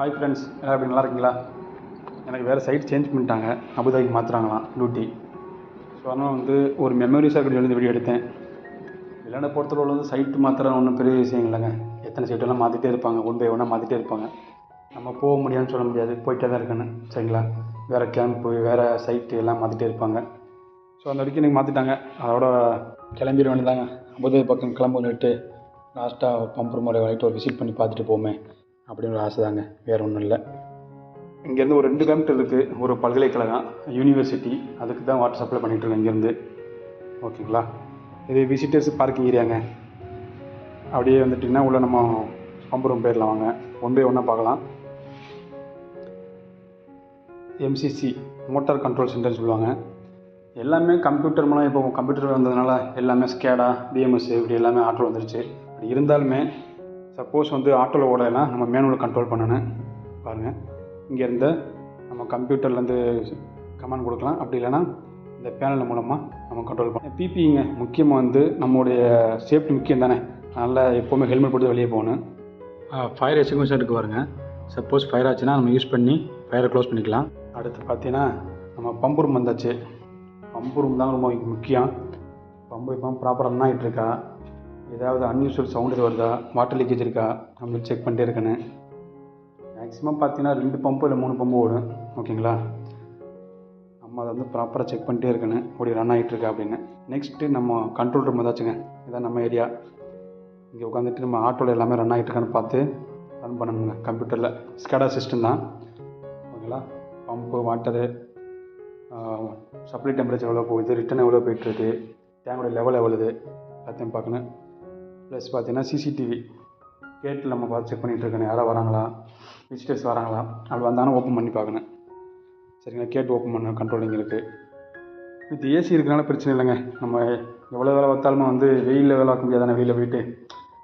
Hi friends எல்லாம் எப்படி நல்லா இருக்கீங்களா? எனக்கு வேறு சைட் சேஞ்ச் பண்ணிட்டாங்க. அபுதாபிக்கு மாற்றுறாங்களாம் டியூட்டி ஸோ அதனால் வந்து ஒரு மெமரிஸாக இருக்கட்டும் எழுந்து வீடியோ எடுத்தேன். விளையாட பொறுத்தளவு வந்து சைட்டு மாத்திரம் ஒன்றும் பெரிய விஷயம் இல்லைங்க. எத்தனை சைட்டெல்லாம் மாற்றிட்டே இருப்பாங்க. ஒன் பை ஒன்னாக மாற்றிட்டே இருப்பாங்க. நம்ம போக முடியாதுன்னு சொல்ல முடியாது. போயிட்டே தான் இருக்கேன்னு சரிங்களா? வேறு கேம்ப்பு வேறு சைட்டு எல்லாம் மாற்றிட்டே இருப்பாங்க. ஸோ அந்த வரைக்கும் எனக்கு மாற்றிட்டாங்க அதோட கிளம்பிட வேண்டியதாங்க அபுதாபி பக்கம் கிளம்ப சொல்லிட்டு லாஸ்ட்டாக பம்பர் முறை வரைக்கும் ஒரு விசிட் பண்ணி பார்த்துட்டு போமே அப்படின்னு ஒரு ஆசை தாங்க வேறு ஒன்றும் இல்லை. இங்கேருந்து ஒரு ரெண்டு கிலோமீட்டர் இருக்குது ஒரு பல்கலைக்கழகம் யூனிவர்சிட்டி அதுக்கு தான் வாட்டர் சப்ளை பண்ணிகிட்ருக்கேன் இங்கேருந்து. ஓகேங்களா இது விசிட்டர்ஸ் பார்க்கிங் ஏரியாங்க அப்படியே வந்துட்டிங்கன்னா உள்ளே நம்ம பம்பு ரூம் போயிடலாம் வாங்க. ஒன் பை ஒன்னாக பார்க்கலாம். எம்சிசி மோட்டார் கண்ட்ரோல் சென்டர்னு சொல்லுவாங்க. எல்லாமே கம்ப்யூட்டர் மூலம் இப்போ கம்ப்யூட்டர் வந்ததுனால எல்லாமே ஸ்கேடா பிஎம்எஸ் இப்படி எல்லாமே ஆட்டோ வந்துருச்சு. அப்படி இருந்தாலுமே சப்போஸ் வந்து ஆட்டோவில் ஓடலைன்னா நம்ம மேனுவல் கண்ட்ரோல் பண்ணணும். பாருங்கள் இங்கேருந்து நம்ம கம்ப்யூட்டர்லேருந்து கமெண்ட் கொடுக்கலாம். அப்படி இல்லைன்னா இந்த பேனல் மூலமாக நம்ம கண்ட்ரோல் பண்ணலாம். பிபிங்க முக்கியமாக வந்து நம்மளுடைய சேஃப்டி முக்கியம் தானே. அதனால் எப்போவுமே ஹெல்மெட் போட்டு வெளியே போகணும். ஃபயர் எக்ஸ்டிங்விஷர் இருக்கு பாருங்க. சப்போஸ் ஃபயர் ஆச்சுன்னா நம்ம யூஸ் பண்ணி ஃபயரை க்ளோஸ் பண்ணிக்கலாம். அடுத்து பார்த்தீங்கன்னா நம்ம பம்பு ரூம் வந்தாச்சு. பம்பு ரூம் தான் ரொம்ப முக்கியம். பம்பு இப்போ ப்ராப்பராக என்ன ஆகிட்டு இருக்கா. ஏதாவது அன்யூஷுவல் சவுண்ட் எதுவும் வருதா? வாட்டர் லீக்கேஜ் இருக்கா? அப்படின்னு செக் பண்ணிட்டே இருக்கணும் மேக்ஸிமம் பார்த்தீங்கன்னா ரெண்டு பம்பு இல்லை மூணு பம்பு ஓடும். ஓகேங்களா நம்ம அதை வந்து ப்ராப்பராக செக் பண்ணிட்டே இருக்கணும் அப்படி ரன் ஆகிட்டு இருக்கா அப்படின்னு. நெக்ஸ்ட்டு நம்ம கண்ட்ரோல் ரூம் ஏதாச்சுங்க இதான் நம்ம ஏரியா இங்கே உட்காந்துட்டு நம்ம ஆட்டோவில் எல்லாமே ரன் ஆகிட்டுருக்கான்னு பார்த்து ரன் பண்ணணுங்க கம்ப்யூட்டரில் ஸ்கேடா சிஸ்டம் தான். ஓகேங்களா பம்பு வாட்டரு சப்ளை டெம்பரேச்சர் எவ்வளோ போகுது? ரிட்டன் எவ்வளோ போயிட்டுருக்கு டேங்கோட லெவல் எவ்வளோது எல்லாத்தையும் பார்க்கணும். ப்ளஸ் பார்த்தீங்கன்னா சிசிடிவி கேட்டில் நம்ம பார்த்து செக் பண்ணிகிட்டு இருக்கணும் யாராவது வராங்களா? விசிட்டர்ஸ் வராங்களா? அப்படி வந்தாலும் ஓப்பன் பண்ணி பார்க்கணும். சரிங்களா? கேட் ஓப்பன் பண்ண கண்ட்ரோலிங் இருக்குது வித் ஏசி இருக்கிறனால பிரச்சனை இல்லைங்க. நம்ம எவ்வளோ வேலை பார்த்தாலுமே வந்து வெயிலில் வேலை பார்க்க முடியாதானே வெளியில் போயிட்டு?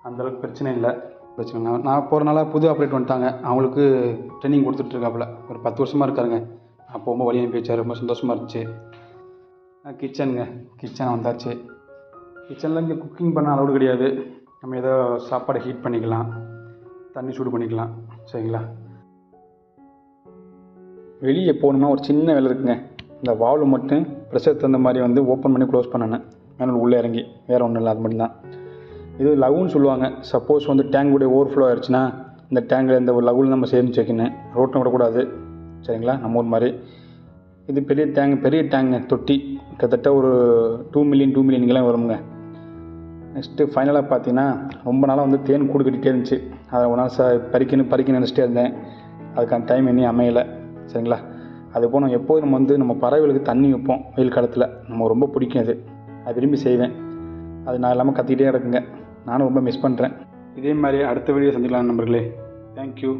அந்தளவுக்கு பிரச்சனை இல்லை. பிரச்சனை இல்லை. நான் போகிறனால புது ஆப்ரேட் வந்துட்டாங்க. அவங்களுக்கு ட்ரைனிங் கொடுத்துட்ருக்காப்புல ஒரு பத்து வருஷமாக இருக்காருங்க. நான் போகும்போது வழி அனுப்பி வச்சார். ரொம்ப சந்தோஷமாக இருந்துச்சு. கிச்சனுங்க கிச்சன் வந்தாச்சு. கிச்சனில் இங்கே குக்கிங் பண்ண அளவு கிடையாது. நம்ம ஏதோ சாப்பாடை ஹீட் பண்ணிக்கலாம். தண்ணி சூடு பண்ணிக்கலாம். சரிங்களா? வெளியே போகணும்னா ஒரு சின்ன வேலை இருக்குங்க. இந்த வால்வு மட்டும் ப்ரெஷர் தகுந்த மாதிரி வந்து ஓப்பன் பண்ணி க்ளோஸ் பண்ணணும். மேலே உள்ளே இறங்கி. வேறு ஒன்றும் இல்லை அது மட்டும்தான் இது லவ்னு சொல்லுவாங்க. சப்போஸ் வந்து டேங்குடைய ஓவர்ஃப்ளோ ஆயிடுச்சுன்னா இந்த டேங்கில் இந்த ஒரு லவ்வில் நம்ம சேமிச்சு வைக்கணும். ரோட்டில் விடக்கூடாது. சரிங்களா? நம்ம ஊர் மாதிரி. இது பெரிய டேங்க் பெரிய டேங்குங்க தொட்டி. கிட்டத்தட்ட ஒரு டூ மில்லியன் டூ மில்லியனுக்கெல்லாம் வருங்க நெக்ஸ்ட்டு ஃபைனலாக பார்த்தீங்கன்னா ரொம்ப நாளாக வந்து தேன் கூடு கட்டிகிட்டே இருந்துச்சு. அதை ஒரு நாள் ச பறிக்கணும் பறிக்கணும் நினச்சிட்டே இருந்தேன். அதுக்கான டைம் இன்னும் அமையலை. சரிங்களா? அது போல் நம்ம எப்போதும் நம்ம வந்து நம்ம பறவைகளுக்கு தண்ணி வைப்போம் வெயில் காலத்தில். நம்ம ரொம்ப பிடிக்கும் அது. அது விரும்பி செய்வேன். அது நான் இல்லாமல் கத்திக்கிட்டே கிடக்குங்க. நானும் ரொம்ப மிஸ் பண்ணுறேன் இதே மாதிரி அடுத்த வீடியோ சந்திக்கலாம் நண்பர்களே. தேங்க்யூ